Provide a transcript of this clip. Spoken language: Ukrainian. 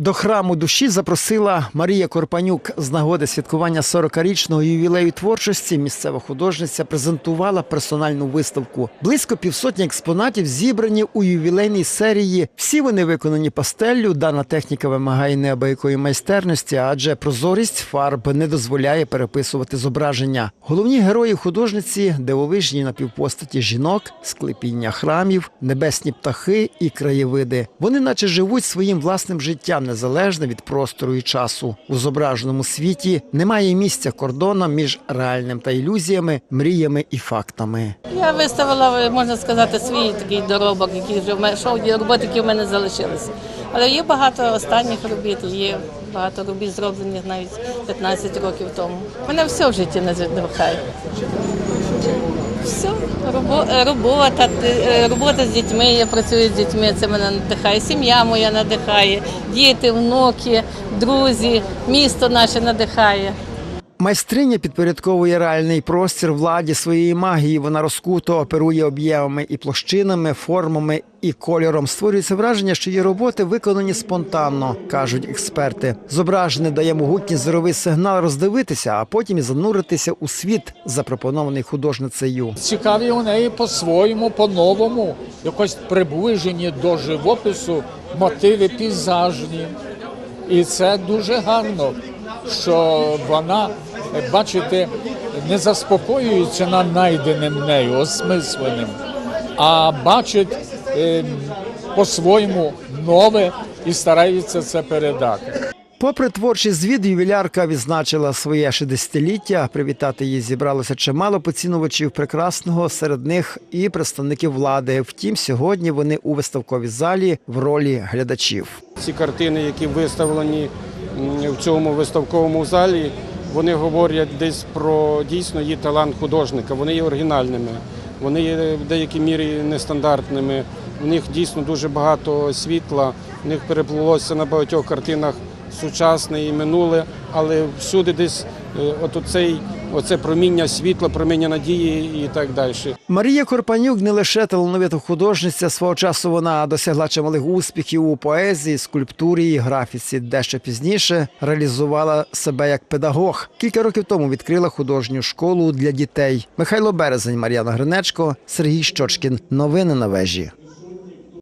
До храму душі запросила Марія Корпанюк. З нагоди святкування 40-річного ювілею творчості місцева художниця презентувала персональну виставку. Близько півсотні експонатів зібрані у ювілейній серії. Всі вони виконані пастеллю. Дана техніка вимагає неабиякої майстерності, адже прозорість фарб не дозволяє переписувати зображення. Головні герої художниці дивовижні напівпостаті жінок, склепіння храмів, небесні птахи і краєвиди. Вони наче живуть своїм власним життям незалежно від простору і часу. У зображеному світі немає місця кордонам між реальним та ілюзіями, мріями і фактами. Я виставила, можна сказати, свій такий доробок, який вже в мене є роботи, які в мене залишилися. Але є багато останніх робіт, є багато робіт зроблених навіть 15 років тому. Мене все в житті не надихає. Все, робота, е, робота з дітьми, я працюю з дітьми, це мене надихає. Сім'я моя надихає, діти, внуки, друзі, місто наше надихає. Майстриня підпорядковує реальний простір владі своєї магії. Вона розкуто оперує об'ємами і площинами, формами і кольором. Створюється враження, що її роботи виконані спонтанно, кажуть експерти. Зображене дає могутність зоровий сигнал роздивитися, а потім і зануритися у світ, запропонований художницею. Цікаві у неї по-своєму, по-новому, якось приближені до живопису мотиви пейзажні. І це дуже гарно, що вона, бачите, не заспокоюється на найденим нею, осмисленим, а бачить е, по-своєму нове і старається це передати. Попри творчий звіт, ювілярка відзначила своє 60-ліття. Привітати її зібралося чимало поцінувачів прекрасного, серед них і представників влади. Втім, сьогодні вони у виставковій залі в ролі глядачів. Ці картини, які виставлені в цьому виставковому залі, вони говорять десь про дійсно її талант художника. Вони є оригінальними, вони є в деякій мірі нестандартними. У них дійсно дуже багато світла. У них переплилося на багатьох картинах сучасне і минуле, але всюди десь е, от оцей, оце проміння світла, проміння надії і так далі. Марія Корпанюк не лише талановита художниця. Свого часу вона досягла чималих успіхів у поезії, скульптурі і графіці. Дещо пізніше реалізувала себе як педагог. Кілька років тому відкрила художню школу для дітей. Михайло Березень, Мар'яна Гринечко, Сергій Щочкін. Новини на вежі.